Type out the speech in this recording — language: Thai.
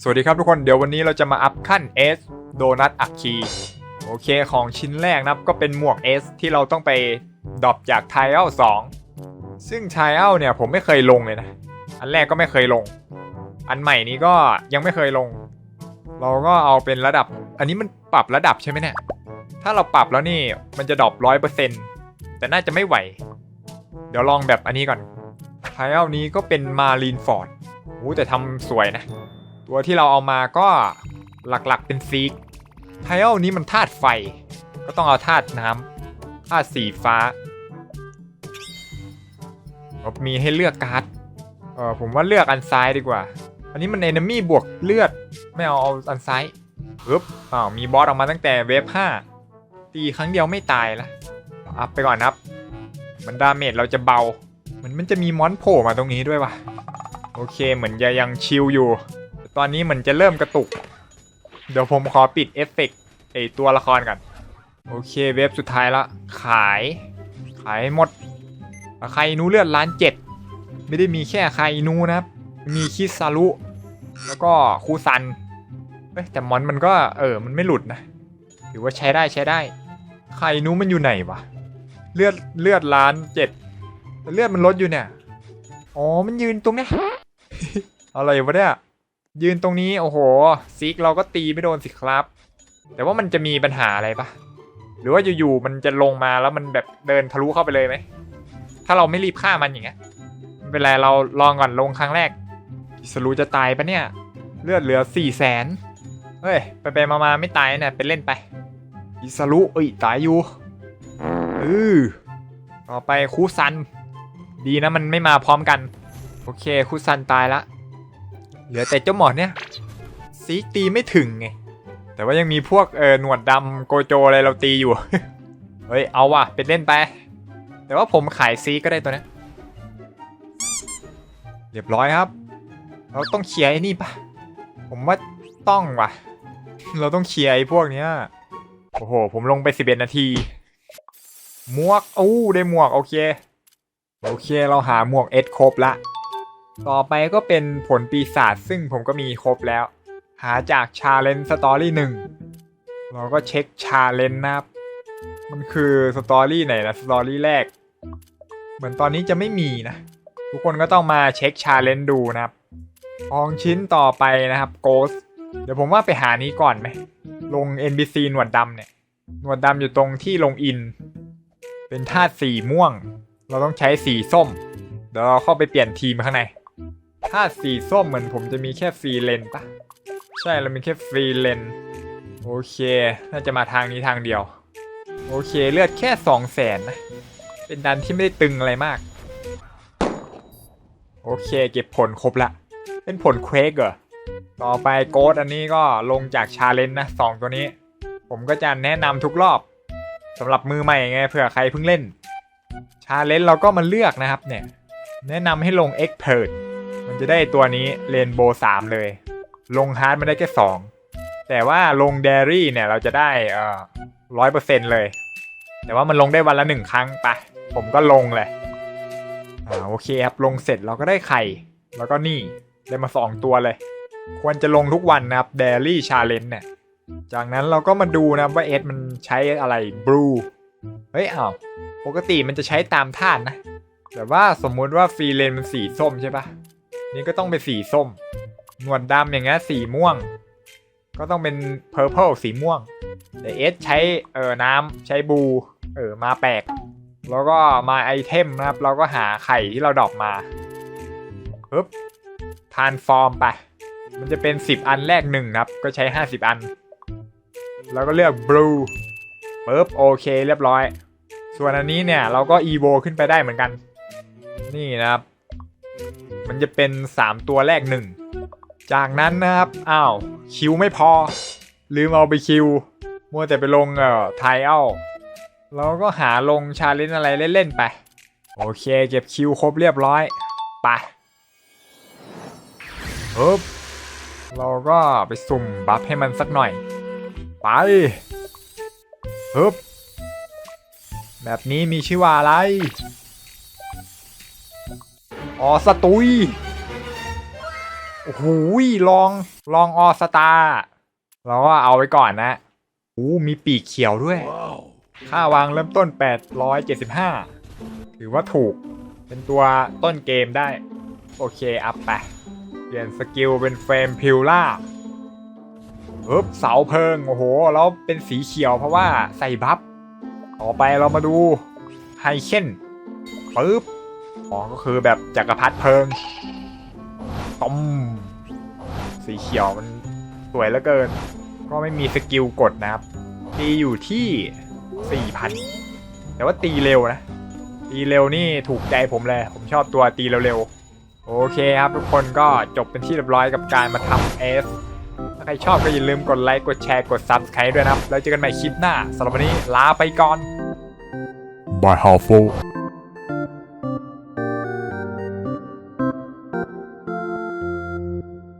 สวัสดีครับทุกคนเดี๋ยววันนี้เราจะมาอัพขั้น S โดนัทอักคีโอเคของชิ้นแรกนะครับก็เป็นหมวก S ที่เราต้องไปดรอปจาก t i l e 2ซึ่ง t i l e เนี่ยผมไม่เคยลงเลยนะ อันแรกก็ไม่เคยลง อันใหม่นี้ก็ยังไม่เคยลง เราก็เอาเป็นระดับ อันนี้มันปรับระดับใช่ไหมเนี่ยถ้าเราปรับแล้วนี่มันจะดรอปร้อยเปอร์เซ็นต์แต่น่าจะไม่ไหว เดี๋ยวลองแบบอันนี้ก่อน t i l e นี้ก็เป็นมารีนฟอร์ดโอ้แต่ทำสวยนะ ตัวที่เราเอามาก็หลักๆเป็นซีกไทเอลนี้มันธาตุไฟ ก็ต้องเอาธาตุน้ำธาตุสีฟ้ามีให้เลือกการ์ดเออผมว่าเลือกอันซ้ายดีกว่า อันนี้มันเอนมี่บวกเลือด ไม่เอาเอาอันซ้ายปึ๊บอ้าวมีบอสออกมาตั้งแต่เวฟ5ตีครั้งเดียวไม่ตายละอัพไปก่อนนะครับ มันดาเมจเราจะเบา เหมือนมันจะมีมอนโผล่มาตรงนี้ด้วยวะโอเคเหมือนจะยังชิลอยู่ ตอนนี้เหมือนจะเริ่มกระตุก เดี๋ยวผมขอปิดเอฟเฟกต์ไอตัวละครก่อน โอเคเว็บสุดท้ายละ ขาย ขายหมด ใครนูเลือดล้านเจ็ด ไม่ได้มีแค่ใครนูนะครับ มีคิซารุ แล้วก็คูซันเอ้ยแต่มอนมันก็เออ มันไม่หลุดนะ ถือว่าใช้ได้ใช้ได้ ใครนูมันอยู่ไหนวะ เลือดเลือดล้านเจ็ดแต่เลือดมันลดอยู่เนี่ย อ๋อ มันยืนตรงเนี้ยอะไรวะเนี่ย ยืนตรงนี้โอ้โหซิกเราก็ตีไม่โดนสิครับ แต่ว่ามันจะมีปัญหาอะไรปะหรือว่าอยู่ๆมันจะลงมาแล้วมันแบบเดินทะลุเข้าไปเลยไหมถ้าเราไม่รีบฆ่ามันอย่างเงี้ยไม่เป็นไรเราลองก่อนลงครั้งแรกอิสรูจะตายปะเนี่ย เลือดเหลือสี่แสนเฮ้ยไปไปๆมาๆไม่ตายเนี่ยเป็นเล่นไปอิสรุเอ้ยตายอยู่เออต่อไปคูซัน ดีนะมันไม่มาพร้อมกัน โอเคคูซันตายละ เหลือแต่เจ้าหมอเนี่ยซีกตีไม่ถึงไง แต่ว่ายังมีพวกเออหนวดดำโกโจอะไรเราตีอยู่ เฮ้ย เอาว่ะ เป็นเล่นไป แต่ว่าผมขายซีก็ได้ตัวนี้เรียบร้อยครับ เราต้องเคลียร์ไอ้นี่ปะผมว่าต้องว่ะ เราต้องเคลียร์ไอ้พวกเนี้ย โอ้โห ผมลงไป11นาที หมวก อู้ ได้หมวก โอเค โอเค เราหาหมวกเอสครบละ ต่อไปก็เป็นผลปีศาจซึ่งผมก็มีครบแล้ว หาจากชาเลนสตอรี่หนึ่งเราก็เช็คชาเลนนะครับ มันคือสตอรี่ไหนนะสตอรี่แรก เหมือนตอนนี้จะไม่มีนะ ทุกคนก็ต้องมาเช็คชาเลนดูนะครับของชิ้นต่อไปนะครับ Ghost เดี๋ยวผมว่าไปหานี้ก่อนไหม ลง NPC หนวดดำเนี่ย หนวดดำอยู่ตรงที่ลงอิน เป็นธาตุสีม่วง เราต้องใช้สีส้ม เดี๋ยวเราเข้าไปเปลี่ยนทีมข้างใน ถ้าสีส้มเหมือนผมจะมีแค่ฟรีเลนปะใช่เรามีแค่ฟรีเลนโอเค น่าจะมาทางนี้ทางเดียว โอเคเลือดแค่สองแสนนะ เป็นดันที่ไม่ได้ตึงอะไรมาก โอเคเก็บผลครบละ เป็นผลเควกเหรอ ต่อไปโกดอันนี้ก็ลงจากชาเลนจ์นะสองตัวนี้ ผมก็จะแนะนำทุกรอบสำหรับมือใหม่ไงเผื่อใครเพิ่งเล่น ชาเลนจ์เราก็มาเลือกนะครับเนี่ย แนะนำให้ลง Expert มันจะได้ตัวนี้เรนโบว์สามเลย ลงฮาร์ดมันได้แค่สองแต่ว่าลงเดรี่เนี่ยเราจะได้เอ่อร้อยเปอร์เซ็นเลย แต่ว่ามันลงได้วันละหนึ่งครั้งไปะผมก็ลงเลยอ่าโอเคครับลงเสร็จเราก็ได้ไข่ แล้วก็นี่ได้มาสองตัวเลย ควรจะลงทุกวันนะครับเดรี่ชาเลนจ์เนี่ยจากนั้นเราก็มาดูนะว่าเอสมันใช้อะไรบลูเฮ้ยอ้าวปกติมันจะใช้ตามธาตุนะ แต่ว่าสมมุติว่าฟรีเลนมันสีส้มใช่ปะ นี่ก็ต้องเป็นสีส้ม หนวดดำอย่างเงี้ยสีม่วง ก็ต้องเป็นเพอร์เพลสีม่วงแต่เอสใช้เอ่อน้ำใช้บู เออมาแปลก แล้วก็มาไอเทมนะครับ เราก็หาไข่ที่เราดรอปมาปึ๊บทานฟอร์มไป มันจะเป็น 10 อันแรกหนึ่งนะครับ ก็ใช้ 50 อัน แล้วก็เลือกบลูปึ๊บโอเคเรียบร้อย ส่วนอันนี้เนี่ยเราก็อีโวขึ้นไปได้เหมือนกัน นี่นะครับ มันจะเป็น 3 ตัวแรกหนึ่งจากนั้นนะครับ อ้าว คิวไม่พอ ลืมเอาไปคิว มัวแต่ไปลงเอ่อไทเอลเราก็หาลงชาเลนอะไรเล่น ๆ ไป โอเค เก็บคิวครบเรียบร้อย ไปปึ๊บเราก็ไปสุ่มบัฟให้มันสักหน่อย ไปปึ๊บแบบนี้มีชื่อว่าอะไร ออสตุย โอ้โหลอง ลองออสตาเราก็เอาไว้ก่อนนะโอ้มีปีกเขียวด้วย ค่าวางเริ่มต้น 875 ถือว่าถูก เป็นตัวต้นเกมได้ โอเค อัพไป เปลี่ยนสกิลเป็นเฟรมพิลล่าปึ๊บเสาเพิง โอ้โห แล้วเป็นสีเขียวเพราะว่าใส่บัฟ ต่อไปเรามาดูไฮเคนปึ๊บ อ๋อ ก็คือแบบจักรพรรดิเพิงต้มสีเขียวมันสวยเหลือเกิน ก็ไม่มีสกิลกดนะครับ ตีอยู่ที่ 4,000 แต่ว่าตีเร็วนะ ตีเร็วนี่ถูกใจผมเลย ผมชอบตัวตีเร็วๆ โอเคครับทุกคนก็จบเป็นที่เรียบร้อยกับการมาทำเอสถ้าใครชอบก็อย่าลืมกดไลค์ กดแชร์ กด Subscribe ด้วยนะครับ แล้วเจอกันใหม่คลิปหน้าสำหรับวันนี้ลาไปก่อน By Halfo.